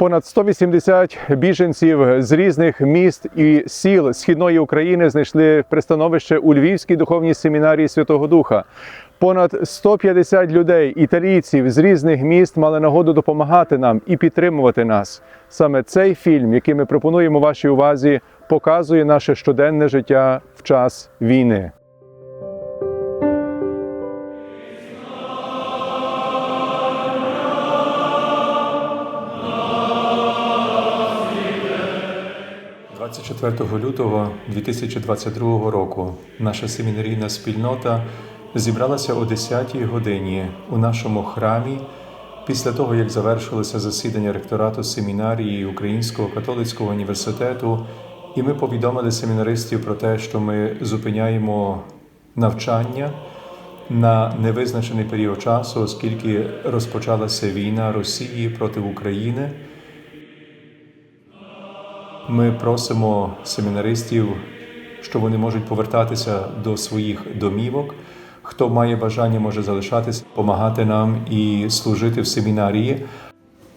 Понад 180 біженців з різних міст і сіл східної України знайшли пристановище у Львівській духовній семінарії Святого Духа. Понад 150 людей, італійців з різних міст мали нагоду допомагати нам і підтримувати нас. Саме цей фільм, який ми пропонуємо вашій увазі, показує наше щоденне життя в час війни. – 24 лютого 2022 року наша семінарійна спільнота зібралася о 10-й годині у нашому храмі після того, як завершилося засідання ректорату семінарії Українського католицького університету, і ми повідомили семінаристів про те, що ми зупиняємо навчання на невизначений період часу, оскільки розпочалася війна Росії проти України. Ми просимо семінаристів, що вони можуть повертатися до своїх домівок. Хто має бажання, може залишатися, допомагати нам і служити в семінарії.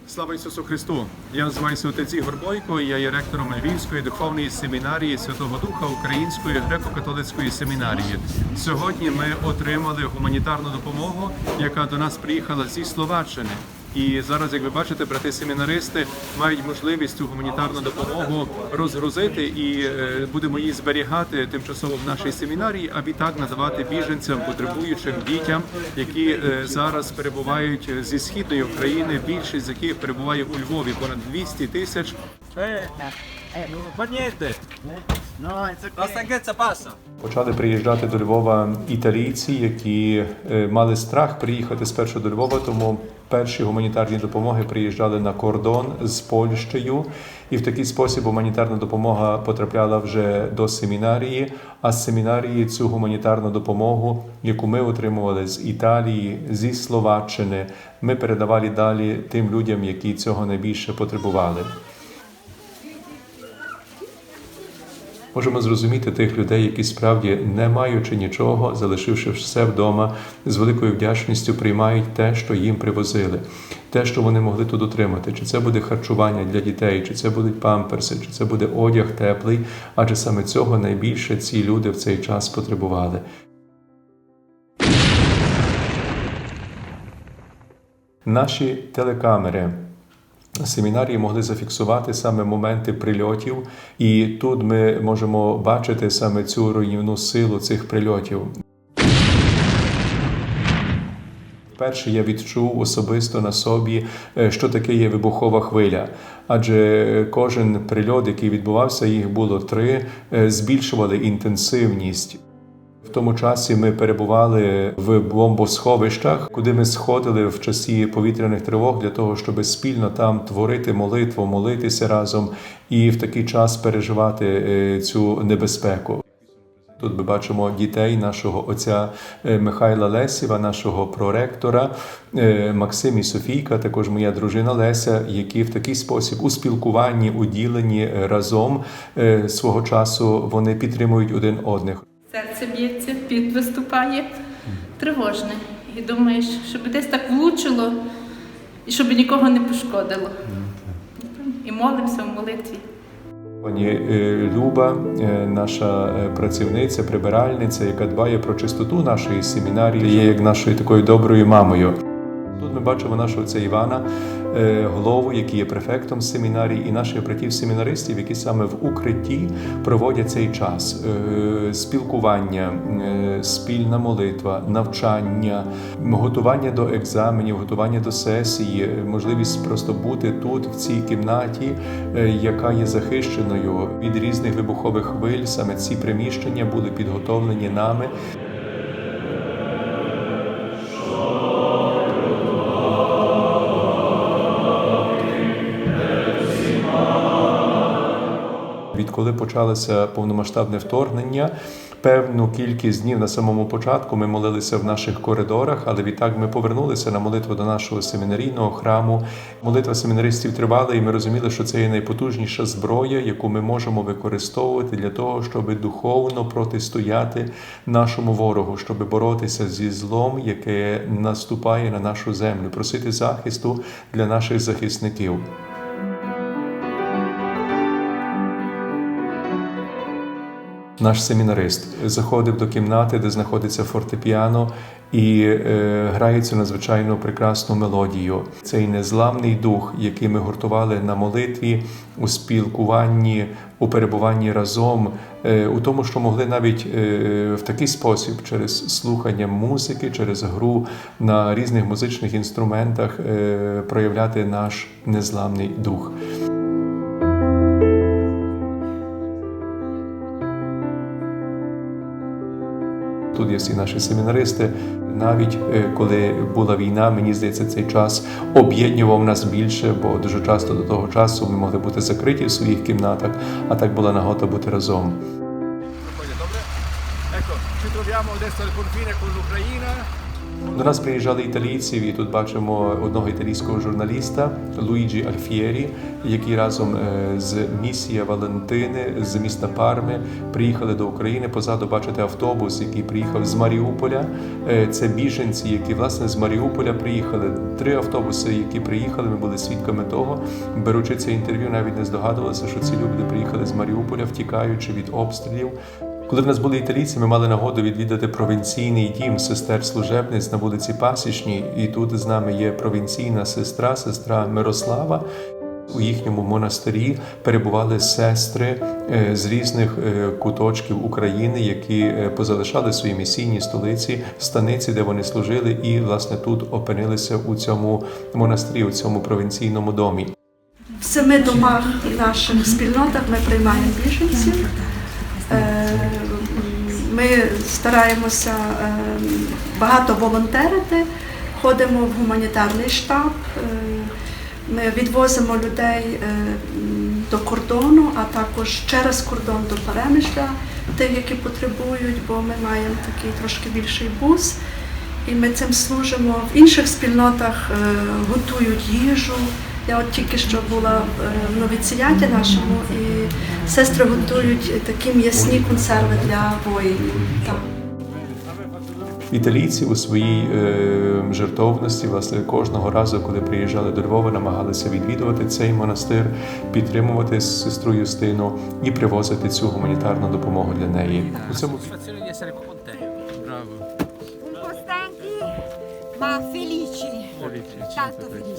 Слава Ісусу Христу! Я називаюся отець Ігор Бойко, я є ректором Львівської духовної семінарії Святого Духа Української греко-католицької семінарії. Сьогодні ми отримали гуманітарну допомогу, яка до нас приїхала зі Словаччини. І зараз, як ви бачите, брати семінаристи мають можливість цю гуманітарну допомогу розгрузити і е, будемо її зберігати тимчасово в нашій семінарії, а відтак надавати біженцям, потребуючим дітям, які е, зараз перебувають зі східної України. Більшість з яких перебуває у Львові, понад 200 тисяч. No, okay. La stanchezza passa. Почали приїжджати до Львова італійці, які мали страх приїхати спершу до Львова, тому перші гуманітарні допомоги приїжджали на кордон з Польщею, і в такий спосіб гуманітарна допомога потрапляла вже до семінарії. А з семінарії цю гуманітарну допомогу, яку ми отримували з Італії, зі Словаччини, ми передавали далі тим людям, які цього найбільше потребували. Можемо зрозуміти тих людей, які справді, не маючи нічого, залишивши все вдома, з великою вдячністю приймають те, що їм привозили, те, що вони могли тут отримати. Чи це буде харчування для дітей, чи це будуть памперси, чи це буде одяг теплий, адже саме цього найбільше ці люди в цей час потребували. Наші телекамери семінарії могли зафіксувати саме моменти прильотів, і тут ми можемо бачити саме цю руйнівну силу цих прильотів. Вперше я відчув особисто на собі, е, що таке є вибухова хвиля. Адже кожен прильот, який відбувався, їх було три, е, збільшували інтенсивність. Тому часі ми перебували в бомбосховищах, куди ми сходили в часі повітряних тривог для того, щоб спільно там творити молитву, молитися разом і в такий час переживати е, цю небезпеку. Тут ми бачимо дітей нашого отця е, Михайла Лесєва, нашого проректора е, Максим і Софійка, також моя дружина Леся, які в такий спосіб у спілкуванні, е, разом свого часу вони підтримують один одних. Серце б'ється, під виступає, тривожне. І думаєш, щоб десь так влучило, і щоб нікого не пошкодило. І молимося в молитві. Пані е, Люба, е, наша е, працівниця, прибиральниця, яка дбає про чистоту нашої семінарії, є як нашою такою доброю мамою. Ми бачимо нашого отця Івана, е, голову, який є префектом семінарії, і наших братів-семінаристів, які саме в укритті проводять цей час Е, спілкування, е, спільна молитва, навчання, готування до екзаменів, готування до сесії, можливість просто бути тут, в цій кімнаті, яка є захищеною від різних вибухових хвиль. Саме ці приміщення були підготовлені нами. Відколи почалося повномасштабне вторгнення, певну кількість днів на самому початку ми молилися в наших коридорах, але відтак ми повернулися на молитву до нашого семінарійного храму. Молитва семінаристів тривала, і ми розуміли, що це є найпотужніша зброя, яку ми можемо використовувати для того, щоб духовно протистояти нашому ворогу, щоб боротися зі злом, яке наступає на нашу землю, просити захисту для наших захисників. Наш семінарист, заходив до кімнати, де знаходиться фортепіано, і е, грає цю надзвичайно прекрасну мелодію. Цей незламний дух, який ми гуртували на молитві, у спілкуванні, у перебуванні разом, е, у тому, що могли навіть е, в такий спосіб, через слухання музики, через гру на різних музичних інструментах е, проявляти наш незламний дух. Всі наші семінаристи. Навіть е, коли була війна, мені здається, цей час об'єднував нас більше, бо дуже часто до того часу ми могли бути закриті в своїх кімнатах, а так була нагода бути разом. Добре, Ecco, ci troviamo adesso al confine con l'Ucraina. До нас приїжджали італійці, і тут бачимо одного італійського журналіста Луїджі Альфієрі, який разом е, з місія Валентини з міста Парми приїхали до України. Позаду бачите автобус, який приїхав з Маріуполя. Е, Це біженці, які власне з Маріуполя приїхали. Три автобуси, які приїхали, ми були свідками того. Беручи це інтерв'ю, навіть не здогадувалися, що ці люди приїхали з Маріуполя, втікаючи від обстрілів. Коли в нас були італійці, ми мали нагоду відвідати провінційний дім сестер служебниць на вулиці Пасічній. І тут з нами є провінційна сестра, сестра Мирослава. У їхньому монастирі перебували сестри е, з різних е, куточків України, які е, позалишали свої місійні столиці, станиці, де вони служили, і власне тут опинилися у цьому монастирі, у цьому провінційному домі. В семи домах наших спільнотах ми приймаємо біженців. Ми стараємося е, багато волонтерити, ходимо в гуманітарний штаб, е, ми відвозимо людей е, до кордону, а також через кордон до Перемишля, тих, які потребують, бо ми маємо такий трошки більший бус. І ми цим служимо. В інших спільнотах е, готують їжу. Я от тільки що була в новіціяті нашому, і сестри готують такі м'ясні консерви для воїнів. Там. Італійці у своїй е, жертовності, власне, кожного разу, коли приїжджали до Львова, намагалися відвідувати цей монастир, підтримувати сестру Юстину і привозити цю гуманітарну допомогу для неї. У цьому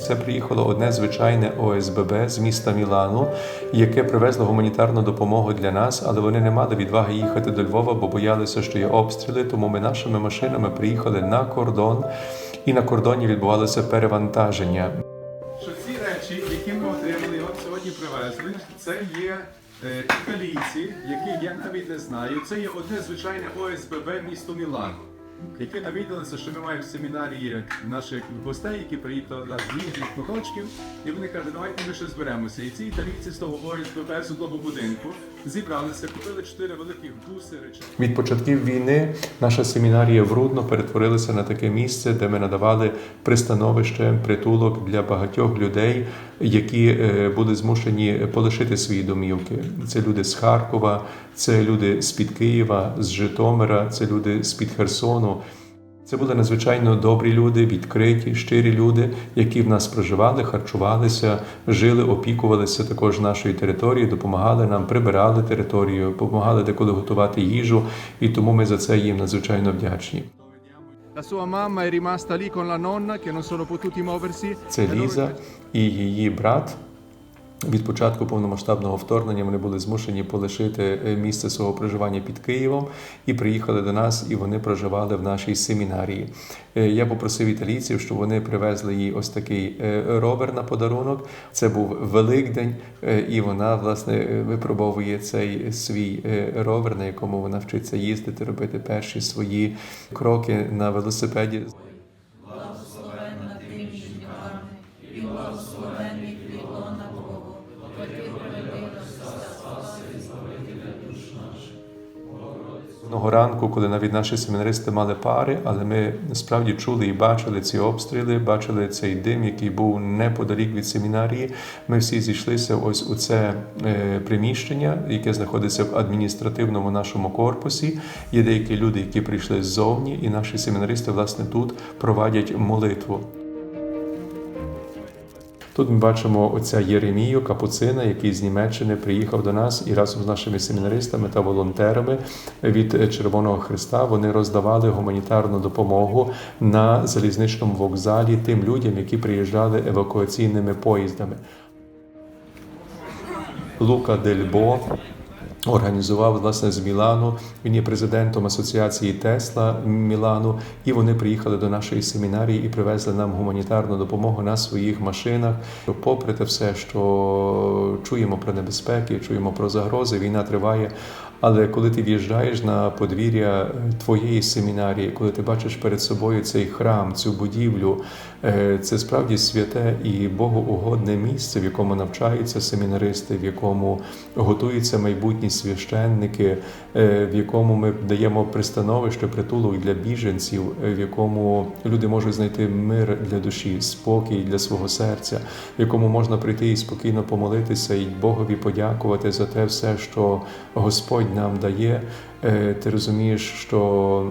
Це приїхало одне звичайне ОСББ з міста Мілану, яке привезло гуманітарну допомогу для нас, але вони не мали відваги їхати до Львова, бо боялися, що є обстріли. Тому ми нашими машинами приїхали на кордон, і на кордоні відбувалося перевантаження. Що ці речі, які ми отримали, от сьогодні привезли, це є е, італійці, які я навіть не знаю. Це є одне звичайне ОСББ місто Мілан. Які навідалися, що ми маємо в семінарії наших гостей, які приїхали з різних куточків, і вони кажуть, давайте ми ще зберемося. І ці італійці з того ОСББ з одного будинку зібралися, купили чотири великих речей. Від початків війни наша семінарія в Рудно перетворилася на таке місце, де ми надавали пристановище, притулок для багатьох людей, які е, були змушені полишити свої домівки. Це люди з Харкова, це люди з під Києва, з Житомира, це люди з під Херсону. Це були надзвичайно добрі люди, відкриті, щирі люди, які в нас проживали, харчувалися, жили, опікувалися також нашою територією, допомагали нам, прибирали територію, допомагали деколи готувати їжу, і тому ми за це їм надзвичайно вдячні. La sua mamma è rimasta lì con la nonna che non sono potuti muoversi. Це Ліза і її брат. Від початку повномасштабного вторгнення вони були змушені полишити е, місце свого проживання під Києвом і приїхали до нас, і вони проживали в нашій семінарії. Е, Я попросив італійців, щоб вони привезли їй ось такий е, ровер на подарунок. Це був Великдень, і вона власне випробовує цей свій ровер, на якому вона вчиться їздити, робити перші свої кроки на велосипеді. Одного ранку, коли навіть наші семінаристи мали пари, але ми справді чули і бачили ці обстріли, бачили цей дим, який був неподалік від семінарії. Ми всі зійшлися ось у це е, приміщення, яке знаходиться в адміністративному нашому корпусі. Є деякі люди, які прийшли ззовні, і наші семінаристи власне тут проводять молитву. Тут ми бачимо отця Єремію Капуцина, який з Німеччини приїхав до нас і разом з нашими семінаристами та волонтерами від Червоного Христа вони роздавали гуманітарну допомогу на залізничному вокзалі тим людям, які приїжджали евакуаційними поїздами. Лука Дельбо організував власне з Мілану. Він є президентом асоціації Тесла Мілану, і вони приїхали до нашої семінарії і привезли нам гуманітарну допомогу на своїх машинах. Попри те все, що чуємо про небезпеки, чуємо про загрози, війна триває. Але коли ти в'їжджаєш на подвір'я твоєї семінарії, коли ти бачиш перед собою цей храм, цю будівлю, е, це справді святе і богоугодне місце, в якому навчаються семінаристи, в якому готуються майбутні священники, е, в якому ми даємо пристановище, притулок для біженців, е, в якому люди можуть знайти мир для душі, спокій для свого серця, в якому можна прийти і спокійно помолитися і Богові подякувати за те все, що Господь нам дає. Е, Ти розумієш, що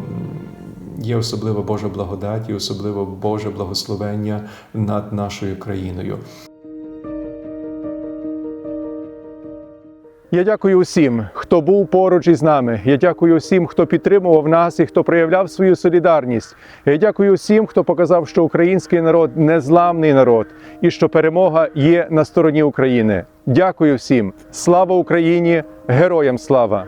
є особлива Божа благодать і особливо Боже благословення над нашою країною. Я дякую усім, хто був поруч із нами. Я дякую усім, хто підтримував нас і хто проявляв свою солідарність. Я дякую усім, хто показав, що український народ незламний народ і що перемога є на стороні України. Дякую всім. Слава Україні! Героям слава!